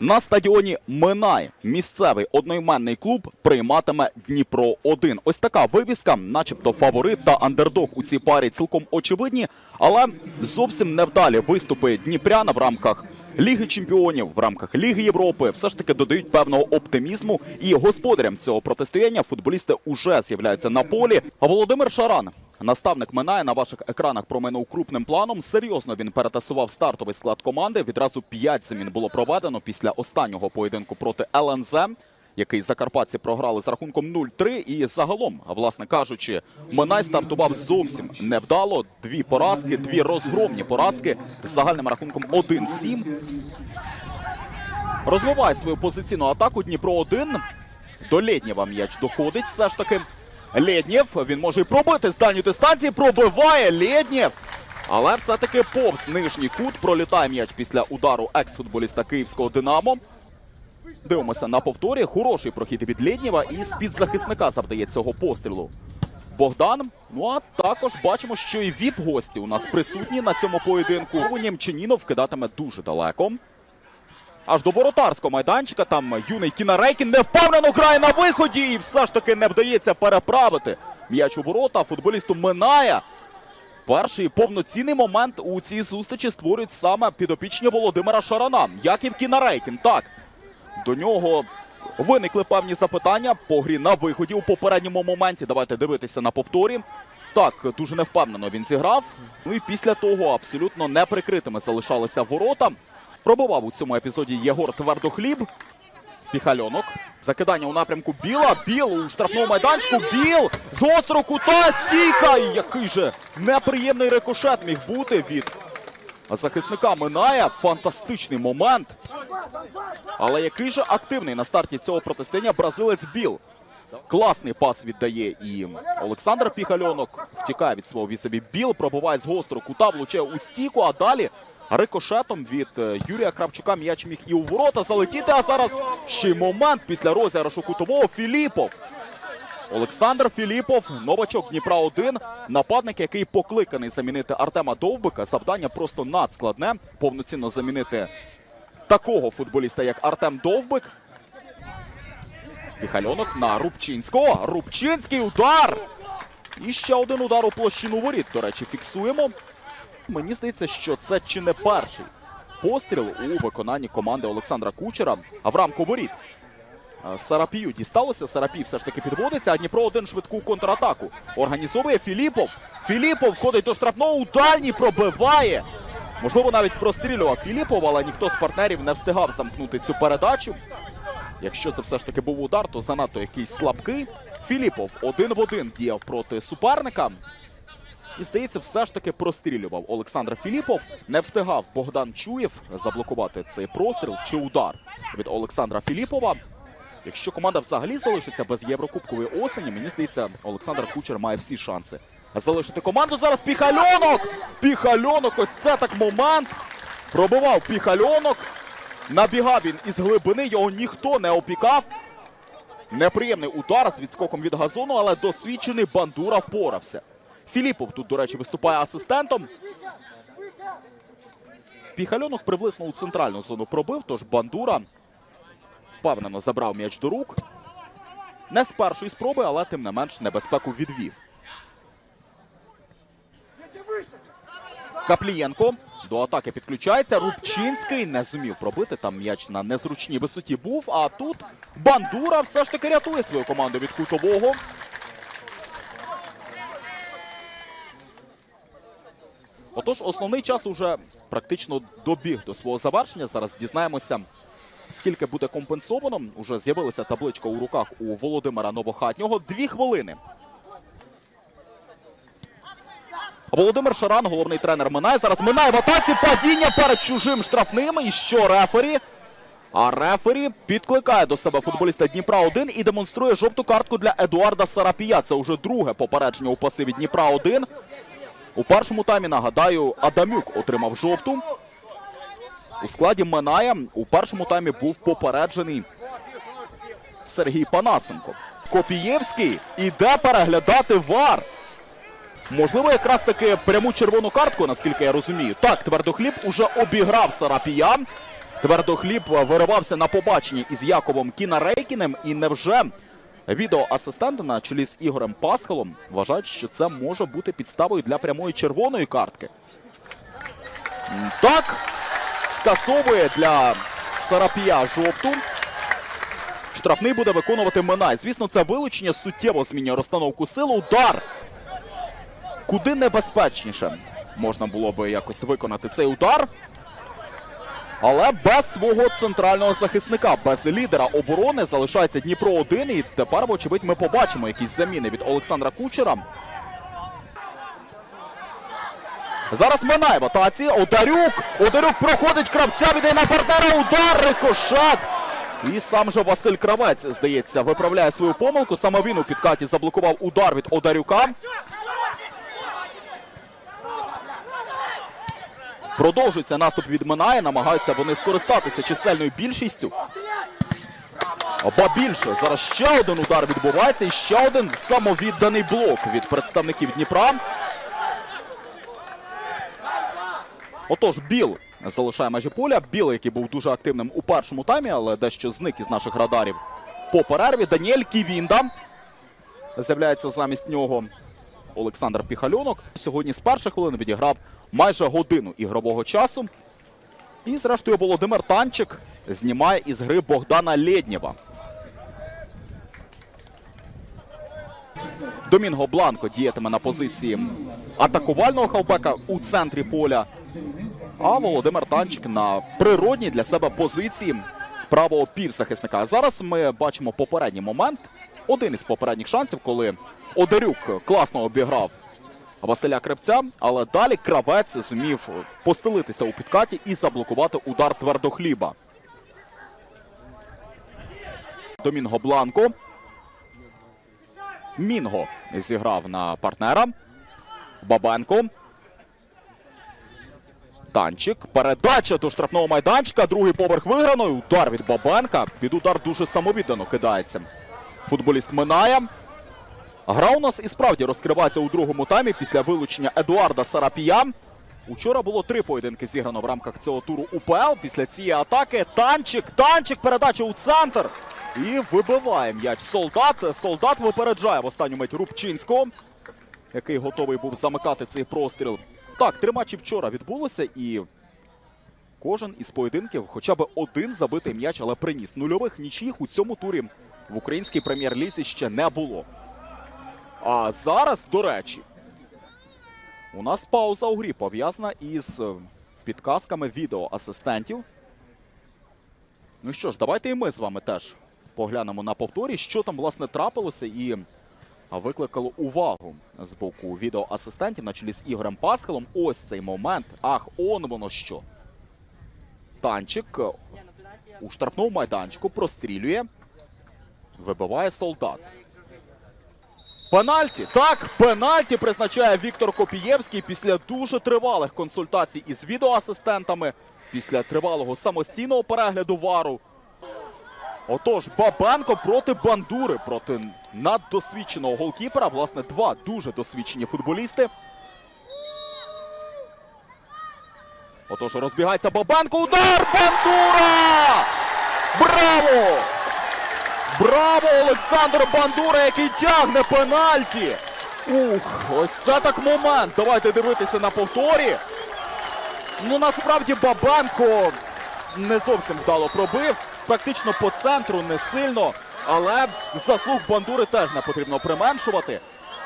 На стадіоні Минай місцевий одноіменний клуб прийматиме Дніпро 1 Ось така вивіска, начебто фаворит та андердог у цій парі цілком очевидні, але зовсім невдалі виступи Дніпряна в рамках Ліги Чемпіонів, в рамках Ліги Європи все ж таки додають певного оптимізму. І господарям цього протистояння футболісти уже з'являються на полі. А Володимир Шаран Наставник минає на ваших екранах проминув крупним планом. Серйозно він перетасував стартовий склад команди. Відразу п'ять замін було проведено після останнього поєдинку проти ЛНЗ, який закарпатці програли з рахунком 0-3. І загалом, власне кажучи, Минай стартував зовсім невдало. Дві поразки, дві розгромні поразки з загальним рахунком 1-7. Розвиває свою позиційну атаку Дніпро 1 До Лєднєва м'яч доходить все ж таки. Лєднєв, він може і пробити з дальньої дистанції, пробиває Лєднєв. Але все-таки повз нижній кут пролітає м'яч після удару екс-футболіста київського Динамо. Дивимося на повторі. Хороший прохід від Лєднєва і з-під захисника завдає цього пострілу. Богдан. Ну а також бачимо, що і віп-гості у нас присутні на цьому поєдинку. Німчанінов кидатиме дуже далеко. Аж до воротарського майданчика. Там юний Кінарейкін невпевнено грає на виході. І все ж таки не вдається переправити м'яч у ворота. Футболісту минає. Перший повноцінний момент у цій зустрічі створюють саме підопічні Володимира Шарана. Яків Кінарейкін. Так, до нього виникли певні запитання по грі на виході у попередньому моменті. Давайте дивитися на повторі. Так, дуже невпевнено він зіграв. Ну і після того абсолютно неприкритими залишалися ворота. Пробував у цьому епізоді Єгор Твердохліб. Піхальонок. Закидання у напрямку Біла. Біл у штрафному майданчику. Біл з гострого кута. Стійка. І який же неприємний рикошет міг бути від захисника Минає. Фантастичний момент. Але який же активний на старті цього протистояння бразилець Біл. Класний пас віддає і Олександр Піхальонок. Втікає від свого вісові Біл, пробуває з гострого кута, влучає у стійку, а далі рикошетом від е, Юрія Кравчука м'яч міг і у ворота залетіти. А зараз ще момент після розіграшу кутового Філіпов. Олександр Філіпов, новачок Дніпра 1 нападник, який покликаний замінити Артема Довбика. Завдання просто надскладне. Повноцінно замінити такого футболіста, як Артем Довбик. Піхальонок на Рубчинського. Рубчинський удар. І ще один удар у площину воріт. До речі, фіксуємо. Мені здається, що це чи не перший постріл у виконанні команди Олександра Кучера в рамку воріт. Е, Сарапію дісталося. Сарапій все ж таки підводиться, а Дніпро один швидку контратаку. Організовує Філіпов. Філіпов входить до штрафного у дальній, пробиває. Можливо, навіть прострілював Філіпов, але ніхто з партнерів не встигав замкнути цю передачу. Якщо це все ж таки був удар, то занадто якийсь слабкий. Філіпов один в один діяв проти суперника. І, здається, все ж таки прострілював Олександр Філіпов. Не встигав Богдан Чуєв заблокувати цей простріл чи удар від Олександра Філіпова. Якщо команда взагалі залишиться без Єврокубкової осені, мені здається, Олександр Кучер має всі шанси залишити команду. Зараз Піхальонок! Піхальонок, ось це так момент. Пробивав Піхальонок. Набігав він із глибини, його ніхто не опікав. Неприємний удар з відскоком від газону, але досвідчений бандура впорався. Філіпов тут, до речі, виступає асистентом. Піхальонок приблизно у центральну зону пробив, тож бандура впевнено забрав м'яч до рук. Не з першої спроби, але тим не менш небезпеку відвів. Каплієнко до атаки підключається. Рубчинський не зумів пробити. Там м'яч на незручній висоті був. А тут Бандура все ж таки рятує свою команду від кутового. Отож, основний час уже практично добіг до свого завершення. Зараз дізнаємося, скільки буде компенсовано. Уже з'явилася табличка у руках у Володимира Новохатнього. Дві хвилини. Володимир Шаран, головний тренер Минай. Зараз Минай в атаці падіння перед чужим штрафним. І що рефері? А рефері підкликає до себе футболіста Дніпра 1 і демонструє жовту картку для Едуарда Сарапія. Це вже друге попередження у пасиві Дніпра 1. У першому таймі, нагадаю, Адамюк отримав жовту. У складі Миная у першому таймі був попереджений Сергій Панасенко. Копієвський іде переглядати вар. Можливо, якраз таки пряму червону картку, наскільки я розумію. Так, твердохліб уже обіграв Сарапія. Твердохліб виривався на побаченні із Яковом Кінарейкіним. І невже відеоасистенти на чолі з Ігорем Пасхалом вважають, що це може бути підставою для прямої червоної картки? Так, скасовує для Сарапія жовту. Штрафний буде виконувати Минай. Звісно, це вилучення суттєво змінює розстановку сил. Удар. Куди небезпечніше можна було би якось виконати цей удар. Але без свого центрального захисника, без лідера оборони залишається Дніпро 1 І тепер, вочевидь, ми побачимо якісь заміни від Олександра Кучера. Зараз Минай в атаці. Одарюк. Одарюк проходить кравця, віддає на партнера. Удар, рикошет. І сам же Василь Кравець, здається, виправляє свою помилку. Саме він у підкаті заблокував удар від Одарюка. Продовжується наступ від Минає. Намагаються вони скористатися чисельною більшістю. Ба більше. Зараз ще один удар відбувається. І ще один самовідданий блок від представників Дніпра. Отож, Біл залишає межі поля. Біл, який був дуже активним у першому таймі, але дещо зник із наших радарів по перерві. Даніель Ківінда з'являється замість нього Олександр Піхальонок. Сьогодні з перших хвилин відіграв майже годину ігрового часу. І, зрештою, Володимир Танчик знімає із гри Богдана Лєднєва. Домінго Бланко діятиме на позиції атакувального хавбека у центрі поля. А Володимир Танчик на природній для себе позиції правого півзахисника. Зараз ми бачимо попередній момент. Один із попередніх шансів, коли Одарюк класно обіграв Василя Крепця, але далі кравець зумів постелитися у підкаті і заблокувати удар твердохліба. Домінго Бланко. Мінго зіграв на партнера. Бабенко. Танчик. Передача до штрафного майданчика. Другий поверх виграно. Удар від Бабенка. Під удар дуже самовіддано кидається. Футболіст минає. Гра у нас і справді розкривається у другому таймі після вилучення Едуарда Сарапія. Учора було три поєдинки зіграно в рамках цього туру УПЛ. Після цієї атаки танчик, танчик, передача у центр. І вибиває м'яч солдат. Солдат випереджає в останню мить Рубчинського, який готовий був замикати цей простріл. Так, три матчі вчора відбулося, і кожен із поєдинків хоча б один забитий м'яч, але приніс. Нульових нічиїх у цьому турі в українській прем'єр-лізі ще не було. А зараз, до речі, у нас пауза у грі пов'язана із е, підказками відеоасистентів. Ну що ж, давайте і ми з вами теж поглянемо на повторі, що там власне трапилося і викликало увагу з боку відеоасистентів на чолі з Ігорем Пасхалом. Ось цей момент. Ах, он воно що. Танчик е, у штрафному майданчику прострілює, вибиває солдат. Пенальті. Так, пенальті призначає Віктор Копієвський після дуже тривалих консультацій із відеоасистентами, після тривалого самостійного перегляду вару. Отож, Бабенко проти Бандури, проти наддосвідченого голкіпера. Власне, два дуже досвідчені футболісти. Отож, розбігається Бабенко. Удар! Бандура! Браво! Браво, Олександр Бандура, який тягне пенальті. Ух, ось це так момент. Давайте дивитися на повторі. Ну, насправді Бабенко не зовсім вдало пробив. Практично по центру, не сильно. Але заслуг Бандури теж не потрібно применшувати.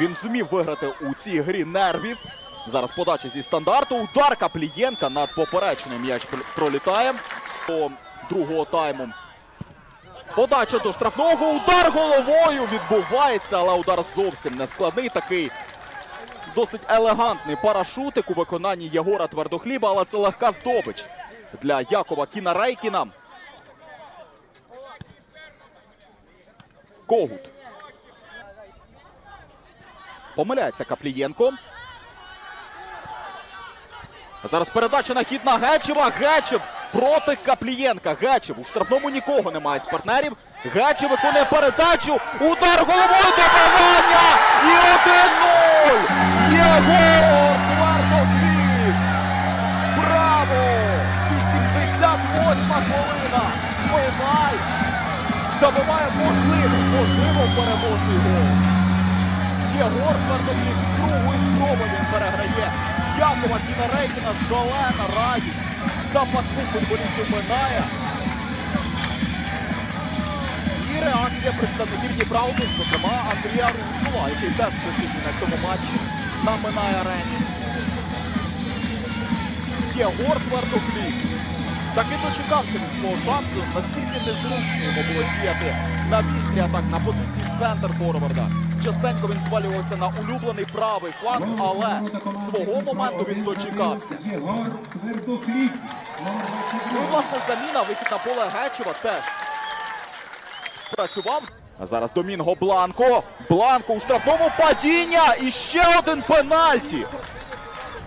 Він зумів виграти у цій грі нервів. Зараз подача зі стандарту. Удар Каплієнка над поперечним м'яч пролітає до другого тайму. Подача до штрафного. Удар головою відбувається, але удар зовсім не складний. Такий досить елегантний парашутик у виконанні Єгора Твердохліба, але це легка здобич для Якова Кінарейкіна. Когут. Помиляється Каплієнко. Зараз передача на хід на Гечева. Гечев проти Каплієнка. Гачев. У штрафному нікого немає з партнерів. Гачев виконує передачу. Удар головою добивання. І 1-0! Єгор Квартофів! Браво! 88-ма хвилина! Минай! Забиває можливо, можливо переможний гол. Єгор Квартофів з другої спроби він переграє. Якова Кінарейкіна шалена радість запасних футболістів минає. І реакція представників Дніпра 1, зокрема Андрія Русула, який теж присутній на цьому матчі на Минає арені. Єгор Твердокліп. Таки дочекався від свого шансу, наскільки незручно йому було діяти на вістрі атак на позиції центр форварда. Частенько він звалювався на улюблений правий фланг, але свого моменту він дочекався. Ну і власне заміна, вихід на поле Гечева теж спрацював. А зараз Домінго Бланко. Бланко у штрафному падіння. І ще один пенальті.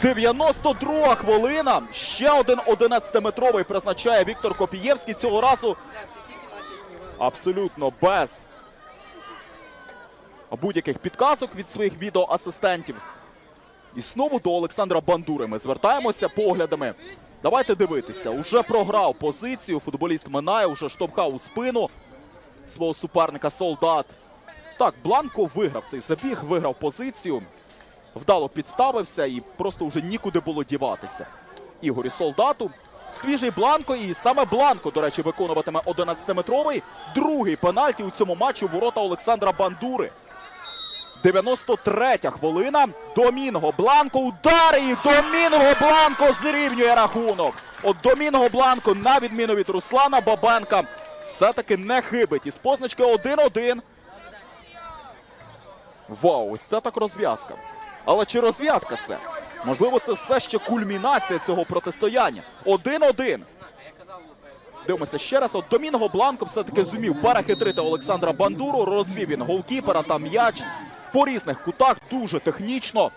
92 хвилина. Ще один 11-метровий призначає Віктор Копієвський. Цього разу абсолютно без будь-яких підказок від своїх відеоасистентів. І знову до Олександра Бандури ми звертаємося поглядами. Давайте дивитися. Уже програв позицію. Футболіст минає, уже штовхав у спину свого суперника солдат. Так, Бланко виграв цей забіг, виграв позицію. Вдало підставився і просто вже нікуди було діватися. Ігорі солдату. Свіжий Бланко, і саме Бланко, до речі, виконуватиме 11-метровий другий пенальті у цьому матчі ворота Олександра Бандури. 93 хвилина. Домінго Бланко удари і Домінго Бланко зрівнює рахунок. От Домінго Бланко, на відміну від Руслана Бабенка, все-таки не хибить. Із позначки 1-1. Вау, ось це так розв'язка. Але чи розв'язка це? Можливо, це все ще кульмінація цього протистояння. 1-1. Дивимося ще раз. От Домінго Бланко все-таки зумів перехитрити Олександра Бандуру. Розвів він голкіпера та м'яч по різних кутах. Дуже технічно.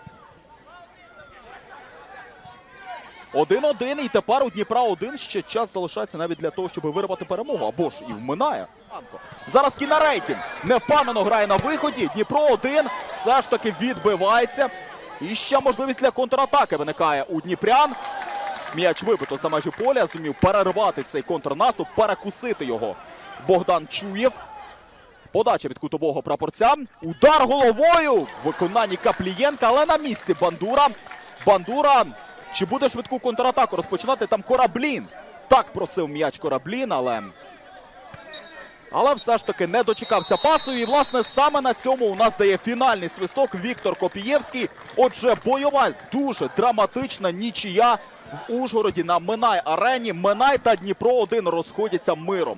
1-1. І тепер у Дніпра 1 ще час залишається навіть для того, щоб вирвати перемогу. Або ж і вминає. Зараз Кінарейкін невпевнено грає на виході. Дніпро 1 все ж таки відбивається. І ще можливість для контратаки виникає у Дніпрян. М'яч вибито за межі поля, зумів перервати цей контрнаступ, перекусити його. Богдан Чуєв. Подача від кутового прапорця. Удар головою в виконанні Каплієнка, але на місці Бандура. Бандура. Чи буде швидку контратаку розпочинати там Кораблін? Так просив м'яч Кораблін, але. Але все ж таки не дочекався пасу. І, власне, саме на цьому у нас дає фінальний свисток Віктор Копієвський. Отже, бойова, дуже драматична нічия в Ужгороді на Минай арені. Минай та Дніпро 1 розходяться миром.